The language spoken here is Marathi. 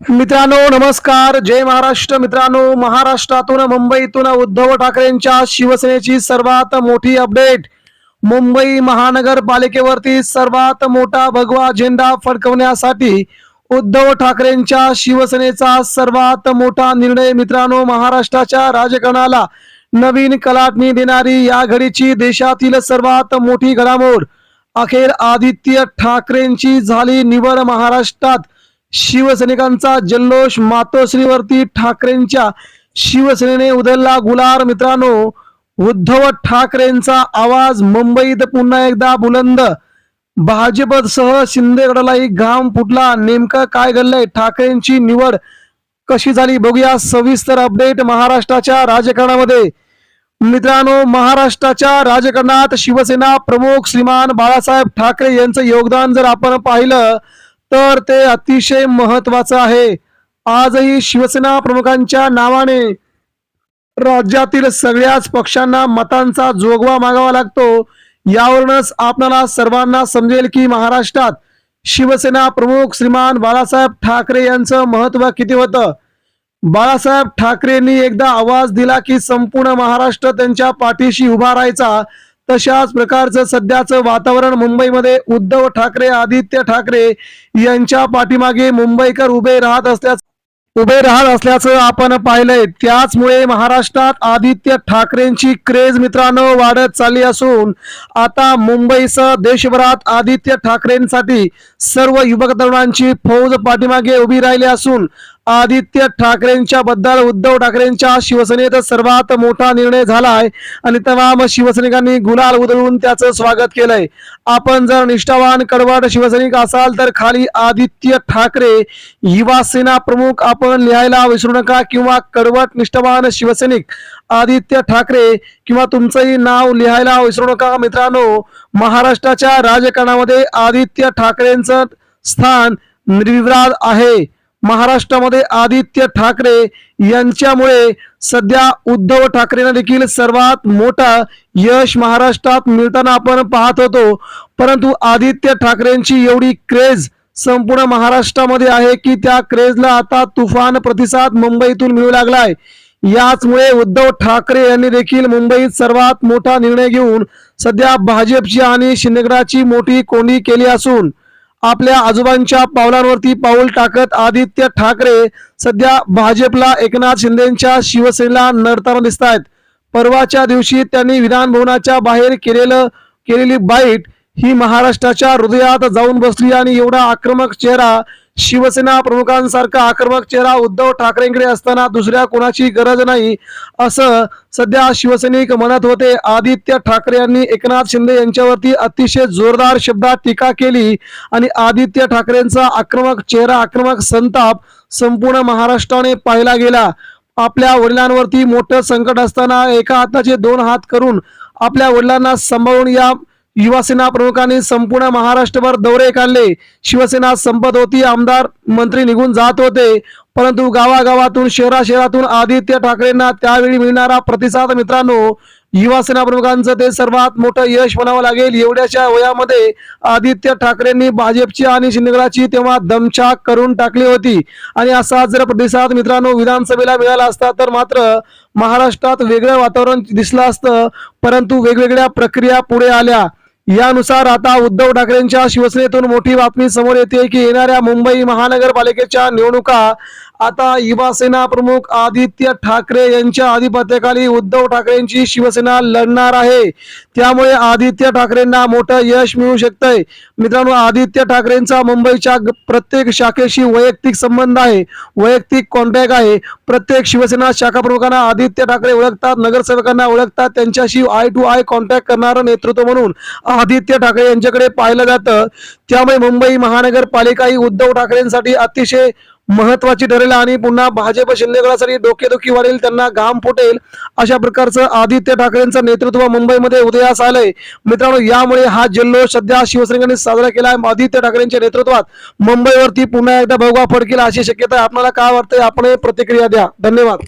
मित्रांनो नमस्कार. जय महाराष्ट्र. मित्रांनो महाराष्ट्रातून मुंबईतून उद्धव ठाकरेंच्या शिवसेनेची सर्वात मोठी अपडेट. मुंबई महानगरपालिकेवरती सर्वात मोठा भगवा झेंडा फडकवण्यासाठी उद्धव ठाकरेंच्या शिवसेनेचा सर्वात मोठा निर्णय मित्रांनो महाराष्ट्राच्या राजकारणाला नवीन कलाटणी देणारी या घडीची देशातील सर्वात मोठी घडामोड. अखेर आदित्य ठाकरेंची झाली निवड महाराष्ट्रात. शिवसैनिकांचा जल्लोष मातोश्रीवरती ठाकरेंच्या शिवसेनेने उधळला गुलार मित्रांनो उद्धव ठाकरेंचा आवाज मुंबईत पुन्हा एकदा बुलंद. भाजपसह शिंदेगडालाही घाम फुटला. नेमकं काय घडलंय? ठाकरेंची निवड कशी झाली? बघूया सविस्तर अपडेट महाराष्ट्राच्या राजकारणामध्ये. मित्रांनो महाराष्ट्राच्या राजकारणात शिवसेना प्रमुख श्रीमान बाळासाहेब ठाकरे यांचं योगदान जर आपण पाहिलं तर ते अतिशय महत्वाचं आहे. आजही शिवसेना प्रमुखांच्या नावाने राज्यातील सगळ्याच पक्षांना मतांचा जोगवा मागावा लागतो. यावरूनच आपणाला सर्वांना समजेल की महाराष्ट्रात शिवसेना प्रमुख श्रीमान बाळासाहेब ठाकरे यांचं महत्त्व किती होतं? बाळासाहेब ठाकरेंनी एकदा आवाज दिला की संपूर्ण महाराष्ट्र त्यांच्या पाठीशी उभा राहायचा. तशाच प्रकारचं सध्याचं वातावरण मुंबईमध्ये उद्धव ठाकरे आदित्य ठाकरे यांच्या पाठीमागे मुंबईकर उभे राहत असल्याचं उभे राहत असल्याचं आपण पाहिलंय. त्याचमुळे महाराष्ट्रात आदित्य ठाकरेंची क्रेज मित्रांनो वाढत चालली असून आता मुंबईसह देशभरात आदित्य ठाकरेंसाठी सर्व युवक तरुणांची फौज पाठीमागे उभी राहिली असून आदित्य ठाकरेंच्या बद्दल उद्धव ठाकरेंच्या शिवसेनेत सर्वात मोठा निर्णय झालाय. आणि तमाम शिवसैनिकांनी गुलाल उधळून त्याचं स्वागत केलंय. आपण जर निष्ठावान कडवट शिवसैनिक असाल तर खाली आदित्य ठाकरे युवा सेना प्रमुख आपण लिहायला विसरू नका किंवा कडवट निष्ठावान शिवसैनिक आदित्य ठाकरे किंवा तुमचंही नाव लिहायला विसरू नका. मित्रांनो महाराष्ट्राच्या राजकारणामध्ये आदित्य ठाकरेंचं स्थान निर्विवाद आहे. महाराष्ट्रामध्ये आदित्य ठाकरे यांच्यामुळे सध्या उद्धव ठाकरेंना देखील सर्वात मोठा यश महाराष्ट्रात मिळताना आपण पाहत होतो. परंतु आदित्य ठाकरेंची एवढी क्रेज संपूर्ण महाराष्ट्रामध्ये आहे की त्या क्रेजला आता तुफान प्रतिसाद मुंबईतून मिळू लागलाय. याचमुळे उद्धव ठाकरे यांनी देखील मुंबईत सर्वात मोठा निर्णय घेऊन सध्या भाजपची आणि शिंदेगडाची मोठी कोंडी केली असून आपल्या आजोबांच्या पावलांवरती पाऊल टाकत आदित्य ठाकरे सध्या भाजपला एकनाथ शिंदेच्या शिवसेनेला नडताना दिसत आहेत परवाच्या दिवशी त्यांनी विधान भवनाच्या बाहेर केलेलं केलेली बाईट ही महाराष्ट्राच्या हृदयात जाऊन बसली आणि एवढा आक्रमक चेहरा शिवसेना प्रमुखांसारखा आक्रमक चेहरा उद्धव ठाकरेंकडे असताना दुसऱ्या कोणाची गरज नाही असं सध्या शिवसैनिक म्हणत होते. आदित्य ठाकरे यांनी एकनाथ शिंदे यांच्यावरती अतिशय जोरदार शब्दात टीका केली आणि आदित्य ठाकरेंचा आक्रमक चेहरा आक्रमक संताप संपूर्ण महाराष्ट्राने पाहिला गेला. आपल्या वडिलांवरती मोठं संकट असताना एका हाताचे दोन हात करून आपल्या वडिलांना सांभाळून या युवासेना प्रमुखांनी संपूर्ण महाराष्ट्रभर दौरे काढले. शिवसेना संपत होती आमदार मंत्री निघून जात होते. परंतु गावागावातून शहरा शहरातून आदित्य ठाकरेंना त्यावेळी मिळणारा प्रतिसाद मित्रांनो युवासेना प्रमुखांचं ते सर्वात मोठं यश म्हणावं लागेल. एवढ्याच्या वयामध्ये आदित्य ठाकरेंनी भाजपची आणि शिंदेगडाची तेव्हा दमछाक करून टाकली होती. आणि असा जर प्रतिसाद मित्रांनो विधानसभेला मिळाला असता तर मात्र महाराष्ट्रात वेगळं वातावरण दिसलं असतं. परंतु वेगवेगळ्या प्रक्रिया पुढे आल्या. यानुसार आता उद्धव ठाकरेंच्या शिवसेनेतून मोठी बातमी समोर येते की येणाऱ्या मुंबई महानगरपालिकेच्या निवडणुका आता युवा सेना प्रमुख आदित्य ठाकरे यांच्या अधिपत्याखाली उद्धव ठाकरेंची शिवसेना लढणार आहे. त्यामुळे आदित्य ठाकरेंना मोठं यश मिळू शकतंय. मित्रांनो आदित्य ठाकरेंचा मुंबईच्या प्रत्येक शाखेशी वैयक्तिक संबंध आहे. वैयक्तिक कॉन्टॅक्ट आहे. प्रत्येक शिवसेना शाखा प्रमुखांना आदित्य ठाकरे ओळखतात नगरसेवकांना ओळखतात त्यांच्याशी आय टू आय कॉन्टॅक्ट करणारं नेतृत्व म्हणून आदित्य ठाकरे यांच्याकडे पाहिलं जातं. त्यामुळे मुंबई महानगरपालिका ही उद्धव ठाकरेंसाठी अतिशय महत्वाची ठरेल आणि पुन्हा भाजप शिंदेगडासाठी डोकेदुखी वाढेल त्यांना घाम फुटेल अशा प्रकारचं आदित्य ठाकरेंचं नेतृत्व मुंबईमध्ये उदयास आलंय. मित्रांनो यामुळे हा जल्लोष सध्या शिवसैनिकांनी साजरा केला आहे. आदित्य ठाकरेंच्या नेतृत्वात मुंबईवरती पुन्हा एकदा भगवा फडकेल अशी शक्यता आपल्याला काय वाटतंय? आपण प्रतिक्रिया द्या. धन्यवाद.